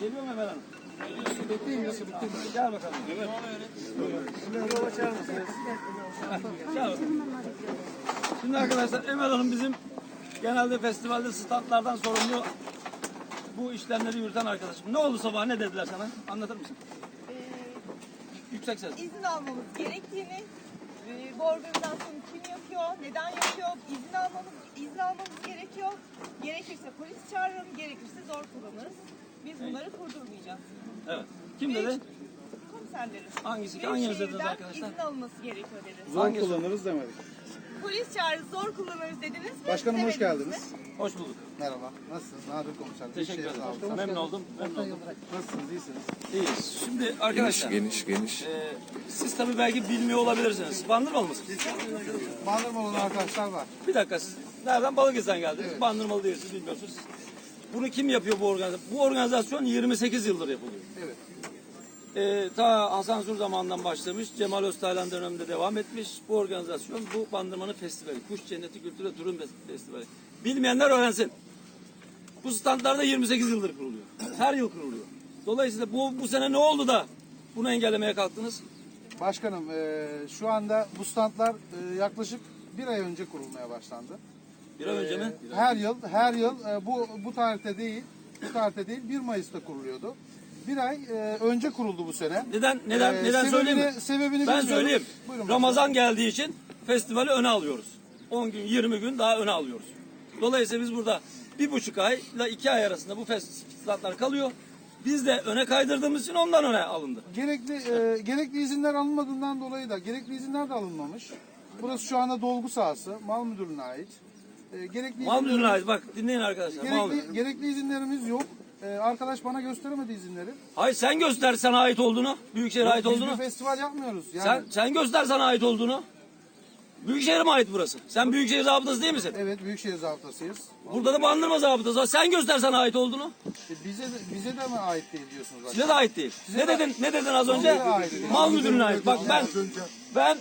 Geliyor mu Emel Hanım? Gel bakalım. Evet. Yola çağır mısınız? Çağır. Şimdi arkadaşlar Emel Hanım bizim genelde festivalde standlardan sorumlu bu işlemleri yürüten arkadaşım. Ne oldu sabah ne dediler sana? Anlatır mısın? Yüksek ses. izin almamız gerektiğini, bu organizasyonu kim yapıyor, neden yapıyor, izin almamız, izin almamız gerekiyor. Gerekirse polis çağırırım, gerekirse zor kullanırız. Biz bunları kurdurmayacağız. Evet. Kim dedi? Komiserleri. Hangisi? Hanginiz dediniz şehirden arkadaşlar? izin alınması gerekiyor dedi. Zor Hangisi? kullanırız demedik. Polis çağırırız, zor kullanırız dediniz. mi? Başkanım hoş Demediniz mi? geldiniz. Hoş bulduk. Merhaba. Nasılsınız? Nadir komiser. Teşekkür Büyükşehir ederim. Memnun oldum. Memnun oldum. Nasılsınız? İyisiniz. İyiyiz. Şimdi arkadaşlar. Geniş geniş. e, siz tabii belki bilmiyor olabilirsiniz. Bandırmalı mısınız? Bandırmalı arkadaşlar var. Bir dakika siz nereden Balıkesir'den geldiniz? Bandırmalı değilsiniz bilmiyorsunuz. Bunu kim yapıyor bu organizasyon? Bu organizasyon 28 yıldır yapılıyor. Evet. Ee, ta Hasan Sur zamanından başlamış. Cemal Öztaylan döneminde devam etmiş. Bu organizasyon bu Bandırma'nın festivali. Kuş Cenneti Kültür ve Turizm Festivali. Bilmeyenler öğrensin. Bu standlarda 28 yıldır kuruluyor. Her yıl kuruluyor. Dolayısıyla bu, bu sene ne oldu da bunu engellemeye kalktınız? Başkanım e, şu anda bu standlar e, yaklaşık bir ay önce kurulmaya başlandı. Bir ay önce mi? Her yıl her yıl e, bu bu tarihte değil bu tarihte değil 1 Mayıs'ta kuruluyordu. Bir ay e, önce kuruldu bu sene. Neden neden Ee, neden sebebini- söyleyeyim mi? sebebini ben söyleyeyim. Buyurun Ramazan geldiği için festivali öne alıyoruz. 10 gün 20 gün daha öne alıyoruz. Dolayısıyla biz burada bir buçuk ay ile iki ay arasında bu festivaller kalıyor. Biz de öne kaydırdığımız için ondan öne alındı. Gerekli e, gerekli izinler alınmadığından dolayı da gerekli izinler de alınmamış. Burası şu anda dolgu sahası. Mal müdürlüğüne ait. E, gerekli Mal müdürüne ait. Bak dinleyin arkadaşlar. Mal müdürü. Gerekli, gerekli izinlerimiz yok. E, arkadaş bana gösteremedi izinleri. Hayır sen göster sana ait olduğunu. Büyükşehir'e ait Biz olduğunu. bir festival yapmıyoruz. Yani, Sen, sen göster sana ait olduğunu. Büyükşehir'e mi ait burası? Sen Büyükşehir zabıtası değil misin? Evet Büyükşehir Zabıtasıyız. Burada da Bandırma zabıtası var. Sen göster sana ait olduğunu. E, bize de, bize de mi ait değil diyorsunuz? Size de ait değil. Ne dedin? Ne dedin az önce? Size de ait değil. Mal müdürlüğüne ait. Bak ben ben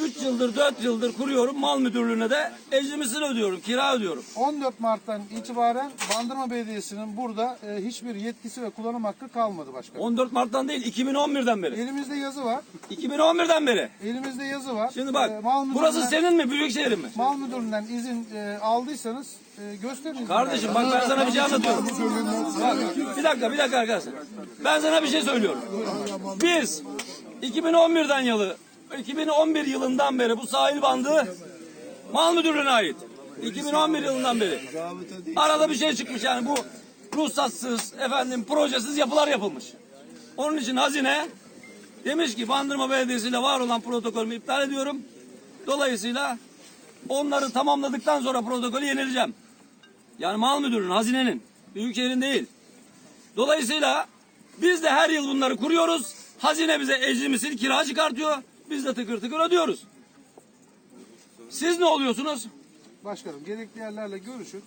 3 yıldır 4 yıldır kuruyorum. Mal müdürlüğüne de ecrimesini ödüyorum. Kira ödüyorum. 14 Mart'tan itibaren Bandırma Belediyesi'nin burada e, hiçbir yetkisi ve kullanım hakkı kalmadı başkanım. 14 Mart'tan değil 2011'den beri. Elimizde yazı var. 2011'den beri. Elimizde yazı var. Şimdi bak E, mal burası senin mi Büyükşehir'in mi? Mal müdürlüğünden izin e, aldıysanız e, gösterin. Kardeşim bak ben sana bir şey anlatıyorum. Bak, bir dakika bir dakika arkadaşlar. Ben sana bir şey söylüyorum. Biz 2011'den yılı 2011 yılından beri bu sahil bandı mal müdürlüğüne ait. 2011 yılından beri. Arada bir şey çıkmış yani bu ruhsatsız efendim projesiz yapılar yapılmış. Onun için hazine demiş ki Bandırma Belediyesi ile var olan protokolümü iptal ediyorum. Dolayısıyla onları tamamladıktan sonra protokolü yenileceğim. Yani mal müdürünün, hazinenin, büyükşehirin değil. Dolayısıyla biz de her yıl bunları kuruyoruz. Hazine bize ecrimizin kira çıkartıyor. Biz de tıkır tıkır ödüyoruz. Siz ne oluyorsunuz? Başkanım gerekli yerlerle görüşün.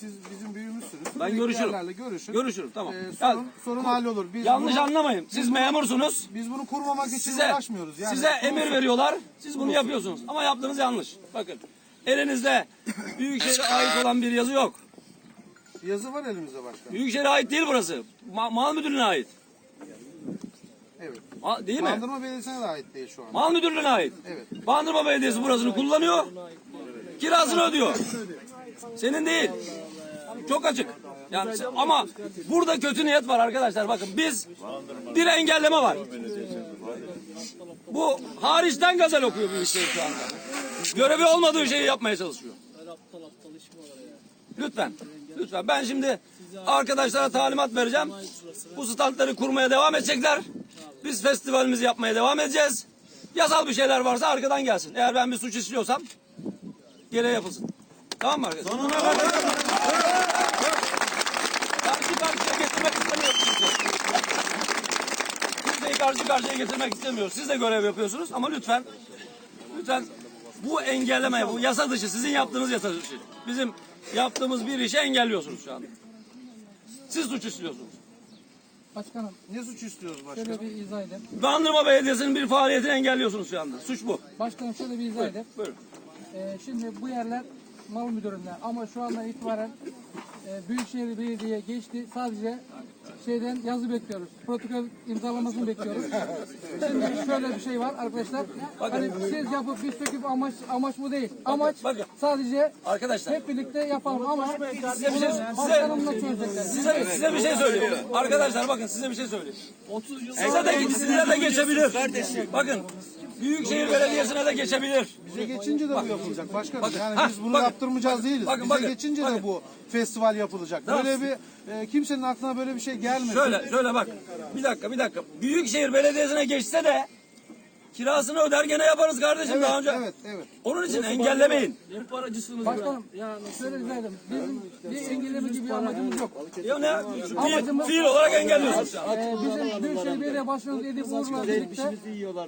Siz bizim büyüğümüzsünüz. Ben Gerekli görüşürüm. yerlerle görüşün. Görüşürüm tamam. E, Ya, sorun, sorun hallolur. Biz yanlış bunu, anlamayın. Siz memursunuz. Biz bunu kurmamak için Size uğraşmıyoruz. Yani size kurulsun. emir veriyorlar. Siz bunu yapıyorsunuz. Ama yaptığınız yanlış. Bakın. Elinizde Büyükşehir'e ait olan bir yazı yok. Yazı var elimizde başkanım. Büyükşehir'e ait değil burası. Ma- mal müdürlüğüne ait. Evet. Ma- değil mi? Bandırma Belediyesi'ne de ait değil şu an. Mal müdürlüğüne ait. Evet. Bandırma Belediyesi burasını kullanıyor. Kirasını ödüyor. Senin değil. Çok açık. Yani se- ama burada kötü niyet var arkadaşlar. Bakın biz bir engelleme var. Bu hariçten gazel okuyor bu işleri şu anda. Görevi olmadığı şeyi yapmaya çalışıyor. Lütfen. Lütfen. Ben şimdi arkadaşlara talimat vereceğim. Bu standları kurmaya devam edecekler. Biz festivalimizi yapmaya devam edeceğiz. Yasal bir şeyler varsa arkadan gelsin. Eğer ben bir suç işliyorsam gereği yapılsın. Tamam mı arkadaşlar? Sonuna kadar. Karşı karşıya getirmek istemiyoruz kimseyi. Kimseyi karşı karşıya getirmek istemiyoruz. Siz de görev yapıyorsunuz ama lütfen lütfen bu engelleme, bu yasa dışı, sizin yaptığınız yasa dışı. Bizim yaptığımız bir işi engelliyorsunuz şu anda. Siz suç işliyorsunuz. Başkanım Ne suç istiyoruz başkanım? şöyle bir izah edeyim. Bandırma Belediyesi'nin bir faaliyetini engelliyorsunuz şu anda. Suç bu. Başkanım şöyle bir izah edeyim. Buyurun. Ee, şimdi bu yerler Mal Müdürü'nden ama şu andan itibaren e, Büyükşehir Belediye geçti. Sadece şeyden yazı bekliyoruz. Protokol imzalamasını bekliyoruz. Şimdi şöyle bir şey var arkadaşlar. Hani siz yapıp biz söküp amaç amaç bu değil. Amaç bakın. sadece Arkadaşlar hep birlikte yapalım ama size bir şey, size, başkanımla çözecekler. size, size bir şey söyleyeyim. Arkadaşlar bakın size bir şey söyleyeyim. Size de, size de geçebilir. Bakın Büyükşehir Belediyesi'ne de geçebilir. Bize geçince de bu yapılacak başkanım. bakın, yani ha, biz bunu bakın, yaptırmayacağız değiliz. bakın, Bize bakın, geçince bakın. de bu festival yapılacak. Tamam. Böyle bir e, kimsenin aklına böyle bir şey gelmesin. Şöyle şöyle bak. Bir dakika bir dakika. Büyükşehir Belediyesi'ne geçse de kirasını öder gene yaparız kardeşim Evet, daha önce. evet, evet. Onun için engellemeyin. Başkanım yani şöyle rica ederim. Bizim bir engelleme gibi bir amacımız yok. Ya ne? Fiil, Amacımız- fiil olarak engelliyorsun. Ee, bizim Büyükşehir Belediye Başkanımız Edip Uğur'la birlikte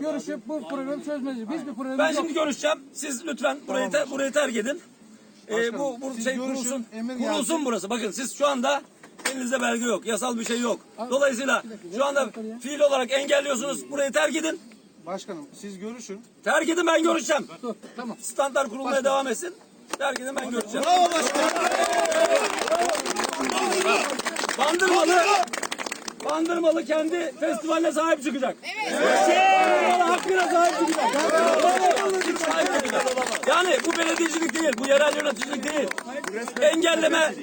görüşüp bu problemi çözmeliyiz. Biz bir problemimiz Ben şimdi görüşeceğim. Siz lütfen burayı, te- burayı terk edin. Ee, bu bu şey kurulsun. Kurulsun burası. Bakın siz şu anda elinizde belge yok. Yasal bir şey yok. Dolayısıyla şu anda fiil olarak engelliyorsunuz. Burayı terk edin. Başkanım siz görüşün. Terk edin ben görüşeceğim. Dur, tamam. Standart kurulmaya devam etsin. Terk edin ben görüşeceğim. Bravo Bandırmalı Bandırmalı kendi festivaline sahip çıkacak. Evet. hakkına sahip çıkacak. Sahip çıkacak. Yani bu belediyecilik değil, bu yerel yöneticilik değil. Engelleme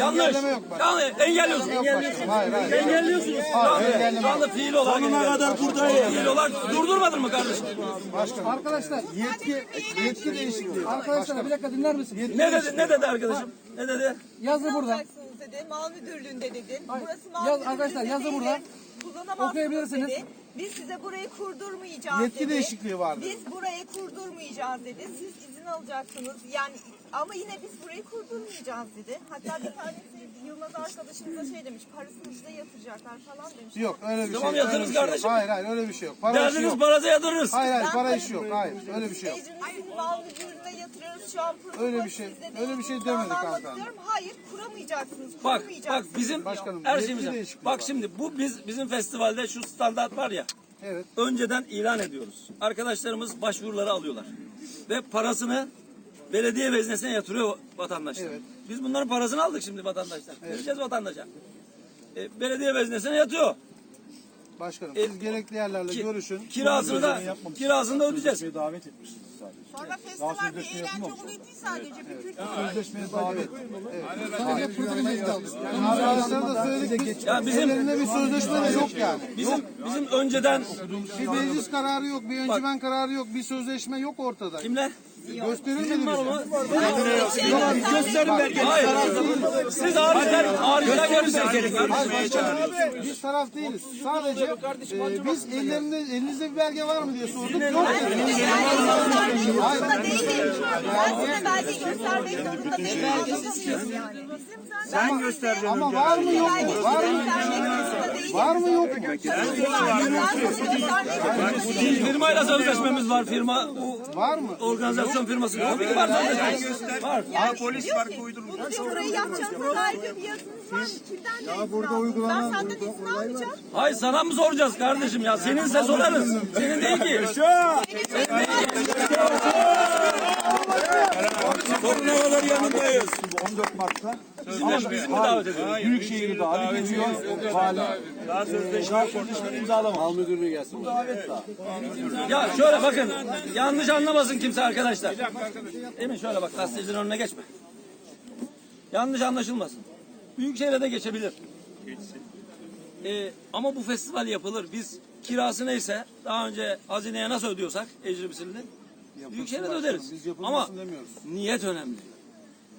yanlış. Engelleme yok bak. Yani engelliyorsunuz. Yok başkanım. Hayır hayır. Engelliyorsunuz. Şu anda, engelleme şu anda fiil olarak Sonuna kadar buradayım. Fiil olarak durdurmadın mı kardeşim? Başkanım. Arkadaşlar, Yetki, yetki değişikliği. arkadaşlar bir dakika dinler misin? Ne dedi, ne dedi arkadaşım? Ne dedi? Yazı burada. Dedi. Mal müdürlüğünde dedin. Hayır. Burası mal Yaz- arkadaşlar, yazı burada. Okuyabilirsiniz. dedi. Biz size burayı kurdurmayacağız Yetki dedi. değişikliği var dedi. Biz burayı kurdurmayacağız dedi. Siz izin alacaksınız. Yani ama yine biz burayı kurdurmayacağız dedi. Hatta bir tanesi Yılmaz arkadaşımıza şey demiş. Parasını yatıracaklar falan demiş. Yok öyle bir Tamam, şey. öyle yatırırız bir şey yok. kardeşim. Hayır hayır öyle bir şey yok. Para işi Derdiniz yok. parası yatırırız. Hayır hayır Ben para işi yok. Hayır öyle bir şey yok. Ecrinizin mal müdürlüğüne yatırıyoruz şu an. protokol Öyle bir şey- öyle bir şey hanımefendi. istiyorum. Hayır kuramayacaksınız. Bak bak kuramayacaksınız bizim Başkanım, her yetki şeyimiz değişikliği bak var. şimdi bu biz bizim festivalde şu standart var ya Evet. önceden ilan ediyoruz. Arkadaşlarımız başvuruları alıyorlar ve parasını belediye veznesine yatırıyor vatandaşlar. Evet. Biz bunların parasını aldık şimdi vatandaşlar. Vereceğiz vatandaşa. E, belediye veznesine yatıyor. Başkanım E, siz gerekli yerlerle Ki- görüşün. kirasını da kirasını da ödeyeceğiz. Sonra festival bir eğlence değil sadece bir kültür. Sözleşmeye davet. Sadece protokol imzaladık. Arkadaşlara da söyledik. Biz, Ya bizim- ellerinde bir sözleşme de yok yani. Bizim bizim önceden Bir meclis kararı yok, bir öncümen kararı yok, bir sözleşme yok ortada. kimle? Gösterilmedi bize. Gösterin belgeni. Hayır. Siz görürsünüz. Hayır başkanım, biz taraf değiliz. Sadece e, biz ellerinde, elinizde bir belge var mı diye sorduk. Yok dedi. Sen göstereceksin Ama var mı yok mu? Var mı? Var mı yok mu? Firmayla sözleşmemiz var. Firma Var mı? organizasyon firması. Tabii ki var sözleşmemiz. Var. Yani polis farkı uydurmuş. Bunu diyor burayı yapacağınıza dair bir yazınız var mı? Kimden ne burada uygulanan. Ben senden izin almayacağım. Hayır sana mı soracağız kardeşim ya? Seninse sorarız. Senin değil ki. Sonuna kadar yanındayız. 14 Mart'ta Bizim de, bizim de davet ediyoruz. Büyükşehir'i davet ediyor. Vali Daha sözleşme imzalama. Mal müdürlüğü gelsin. Bu davet daha. Ya şöyle bakın. Yanlış anlamasın kimse arkadaşlar. Emin şöyle bak gazetecinin önüne geçme. Yanlış anlaşılmasın. Büyükşehir'e de geçebilir. Ee, ama bu festival yapılır. Biz kirası neyse daha önce hazineye nasıl ödüyorsak ecrübisini Büyükşehir'e de öderiz. Ama demiyoruz. niyet önemli.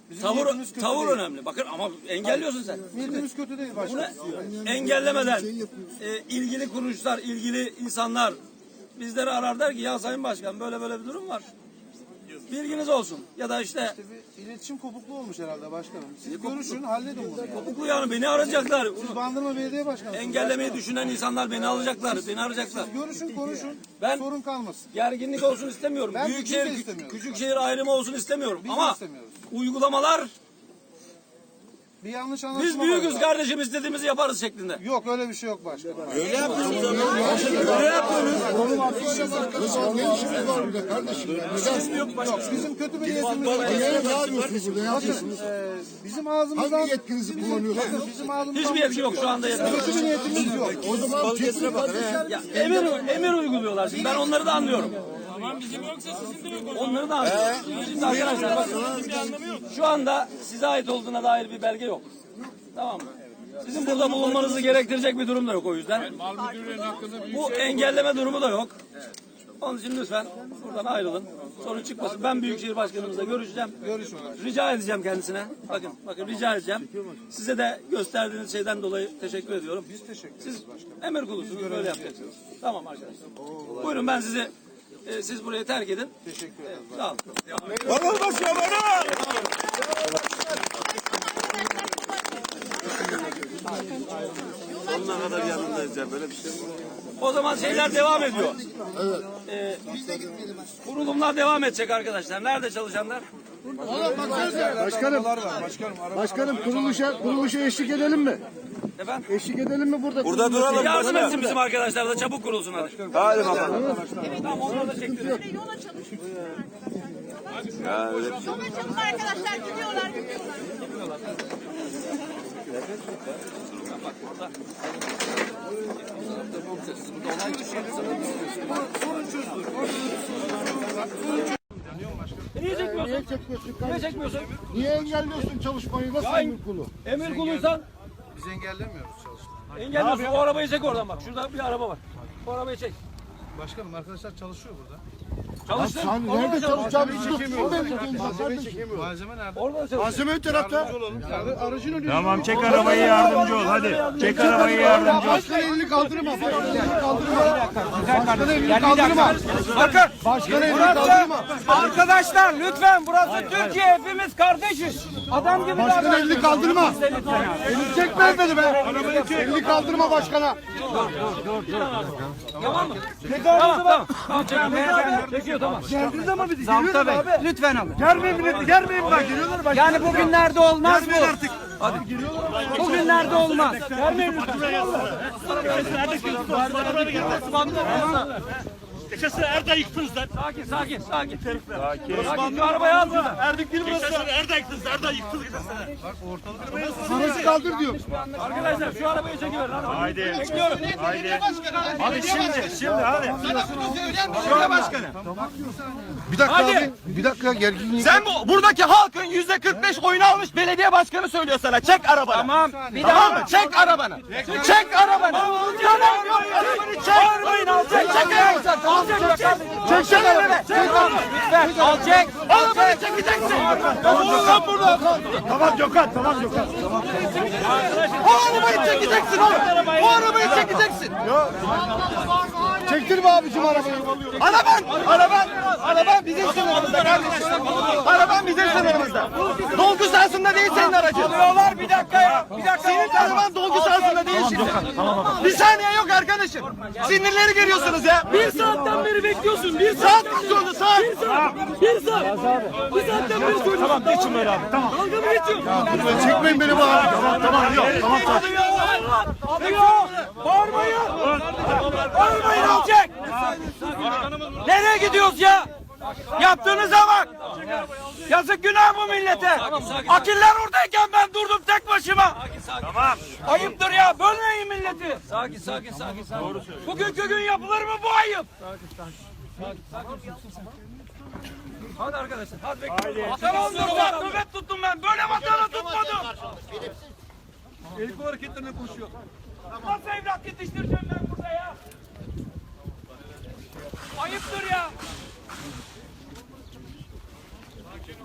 Bizim Tavır, tavır değil. önemli. Bakın ama engelliyorsun sen. Niyetimiz kötü değil Bunu başkanım. engellemeden e, ilgili kuruluşlar, ilgili insanlar bizleri arar der ki ya Sayın Başkan böyle böyle bir durum var. Bilginiz olsun. Ya da işte Bir iletişim kopukluğu olmuş herhalde başkanım. Siz görüşün, halledin bunu. yani. bu yani beni arayacaklar. Siz Bandırma Belediye Başkanı. Engellemeyi düşünen insanlar beni alacaklar. Beni arayacaklar. Görüşün, konuşun. Ben- Sorun kalmasın. Gerginlik olsun istemiyorum. Ben biz de istemiyoruz. küçük şehir ayrımı olsun istemiyorum. Biz de Ama istemiyoruz. uygulamalar Bir yanlış anlaşılma Biz var büyüküz ya. kardeşim istediğimizi yaparız şeklinde. Yok öyle bir şey yok başkanım. Yok bizim kötü bir niyetimiz yok. Ne yapıyorsunuz burada? Ne yapıyorsunuz? Ee, bizim ağzımızdan... Hangi yetkinizi kullanıyorsunuz? Bizim ağzımızdan... Hiçbir yetki yok şu anda yetki. Kötü bir niyetimiz yok. O zaman kesin Ya, emir, emir uyguluyorlar. Şimdi ben onları da anlıyorum. Onları da anlıyorum. Şimdi arkadaşlar bakın. Şu anda size ait olduğuna dair bir belge yok. Tamam mı? Sizin burada bulunmanızı gerektirecek bir durum da yok o yüzden. Bu engelleme durumu da yok. Onun için lütfen buradan ayrılın. Sorun çıkmasın. Ben Büyükşehir Başkanımızla görüşeceğim. Rica edeceğim kendisine. Bakın, bakın rica edeceğim. Size de gösterdiğiniz şeyden dolayı teşekkür ediyorum. Biz teşekkür Siz emir kulusunuz. Böyle yapacaksınız. Tamam arkadaşlar. Buyurun ben sizi e, siz burayı terk edin. Teşekkür ederim. Sağ olun. Bana basıyor bana. Sonuna kadar yanındayız ya böyle bir şey mi? O zaman şeyler devam ediyor. Evet. kurulumlar devam edecek arkadaşlar. Nerede çalışanlar? Başkanım, başkanım kuruluşa, kuruluşa eşlik edelim mi? Efendim? Eşlik edelim mi burada? Burada duralım. Yardım etsin bizim arkadaşlar da çabuk kurulsun hadi. Hadi bakalım. Tamam onları da. Böyle yola çalışıyorlar arkadaşlar. Ya öyle bir şey. Yola çalışın arkadaşlar gidiyorlar gidiyorlar. Niye çekmiyorsun? Niye çekmiyorsun? Niye engelliyorsun çalışmayı? Nasıl Ya- emir kulu? Emir kuluysan Biz engellemiyoruz çalışmayı. engelliyorsun. O arabayı çek oradan bak. Şurada bir araba var. O arabayı çek. Başkanım arkadaşlar çalışıyor burada. Çalıştın. Sen Orada nerede da çalış. çalışacağını biliyorsun. O kendime kardeşim. Malzeme nerede? Orada. Malzeme ön tarafta. Aracın önünde. Tamam çek arabayı yardımcı ol hadi. Çek arabayı yardımcı ol. Başkan elini kaldırma. Başkan elini kaldırma. Başkan elini kaldırma. Bakın Başkan elini kaldırma. arkadaşlar lütfen burası Türkiye hepimiz kardeşiz. Adam gibi Başkan elini kaldırma. Elini çekmez beni be. Elini kaldırma başkana. Tamam tamam. Tamam çekiyor. Çekiyor tamam. Zabıta Bey lütfen ama. Germeyin milleti germeyin bak. Yani bugünlerde olmaz bu. artık. Hadi. Bugünlerde olmaz. Germeyin lütfen. Yaşasın Erda yıktınız lan. Sakin sakin sakin. Sakin. Sakin. Şu arabayı al buradan. Erdik değil burası. Yaşasın Erda yıktınız. Erda yıktınız. Sanası kaldır diyor. Arkadaşlar şu arabayı çekiverin. hadi. Haydi. Bekliyorum. Haydi. Hadi şimdi. Şimdi hadi. Bir dakika Hadi. abi. Bir dakika gerginliği. Sen bu buradaki halkın yüzde 45 oyunu almış belediye başkanı söylüyor sana. Çek arabanı. Tamam. Bir tamam mı? Çek arabanı. Çek arabanı. Tamam yok. Arabanı çek. Al çek. Çek arabanı. Al çek. Çek. Arabanı. Çek. Lütfen al çek. Arabanı çekeceksin. Oğlum burada. Tamam Gökhan. Tamam Gökhan. O arabayı çekeceksin oğlum. O arabayı çekeceksin. Çektirme abicim arabayı. Araban, araban, araban bizim sınırımızda kardeşim. Bizim sınırımızda. Dolgu sahasında değil senin aracın. Alıyorlar bir dakika ya. Bir dakika. Senin araban dolgu sahasında değil şimdi. Bir saniye yok arkadaşım. Sinirleri görüyorsunuz ya. Bir saatten beri bekliyorsun. Bir saat bekliyorsun saat. Bir saat. Bir saat. Bir saatten beri söylüyorsun. Tamam geçin böyle abi. Tamam. Dalga mı geçiyorsun? Çekmeyin beni bu abi. Tamam tamam yok. Tamam tamam. Alıyor. Bağırmayın. Bağırmayın alacak. Nereye gidiyoruz ya? Yaptığınıza bak. Yazık günah bu millete. Akiller oradayken ben durdum tek başıma. Tamam. Ayıptır ya. Bölmeyin milleti. Sakin sakin sakin. sakin. Doğru Bugünkü gün yapılır mı bu ayıp? Hadi arkadaşlar. Hadi bekliyorum. Vatan oldursa nöbet tuttum ben. Böyle vatanı tutmadım. El kol hareketlerine koşuyor. Nasıl evlat yetiştireceğim ben burada ya? Ayıptır ya.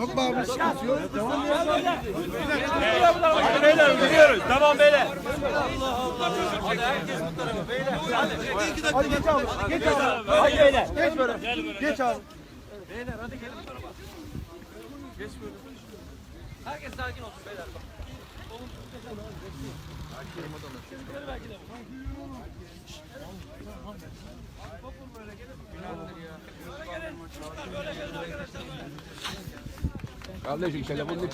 Yok mu abi sıkıntı yok. Beyler gidiyoruz. Tamam beyler. Hadi beyler. Geç böyle. Geç abi. Beyler hadi gelin bu tarafa. Geç böyle. Herkes sakin olsun beyler. Bak. Olun. Çocukları belki de. Topun böyle gelin. Böyle gelin. Çocuklar böyle gelin arkadaşlar. Kardeşim telefonunu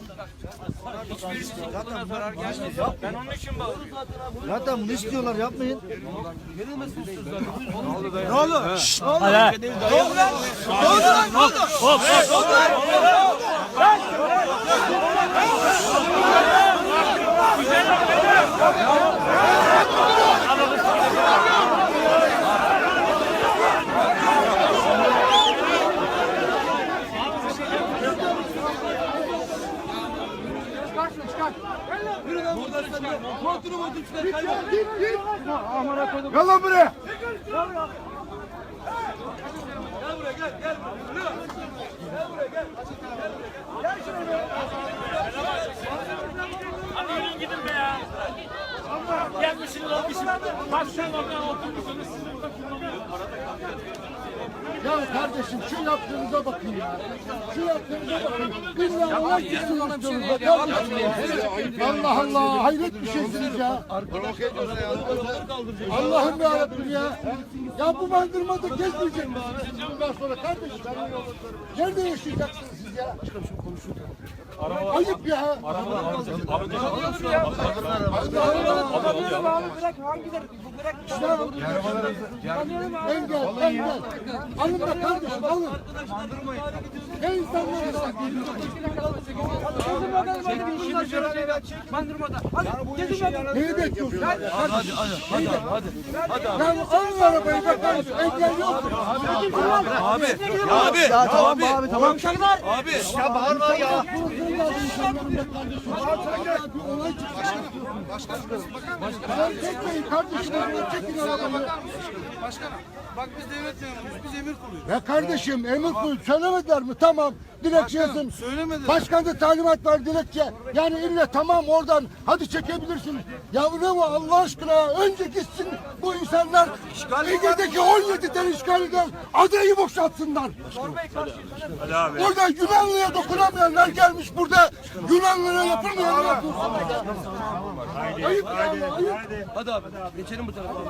misin? Tamam yürü sen. Ben onun için bağırıyorum. Zaten bunu istiyorlar yapmayın. Gel lan buraya. Hadi yürüyün gidin be ya. Gelmişsiniz olmuşsunuz. Başkan oradan oturmuşsunuz. Siz burada Ya kardeşim şu yaptığınıza bakın ya. Şu yaptığınıza bakın. Billahi Allah için yaptığınıza kardeşim. Allah Allah hayret bir şeysiniz ya. Allah'ım ya Rabbim ya. Ya bu bandırmada gezmeyecek misiniz bundan sonra kardeşim? Nerede yaşayacaksınız siz ya? Ayıp ya. Engel, engel. Alın da kardeşim, alın. Ne insanlar var? Neyi bekliyorsun? Hadi hadi hadi. Hadi hadi. Ya alın arabayı be kardeşim. Engel yok. Abi, abi, ya, tamam abi, tamam. Abi, ya bağırma ya. Olay çıktı. Başkanım, çekmeyin kardeşim. Çekin arabayı. Başkanım bak biz devlet memuruyuz. Biz emir kuluyuz. Ya kardeşim emir kul söylemediler mi? Tamam. Dilekçe yazın. söylemediler. Başkan da talimat var dilekçe. Yani illa tamam oradan hadi çekebilirsiniz. Ya ne bu Allah aşkına önce gitsin bu insanlar Ege'deki 17 tane işgal eden adayı boşaltsınlar. Orada Yunanlı'ya dokunamayanlar gelmiş burada Yunanlı'ya yapılmayanlar yapıyorsunuz. Haydi. Haydi. Hadi abi. Geçelim bu tarafa.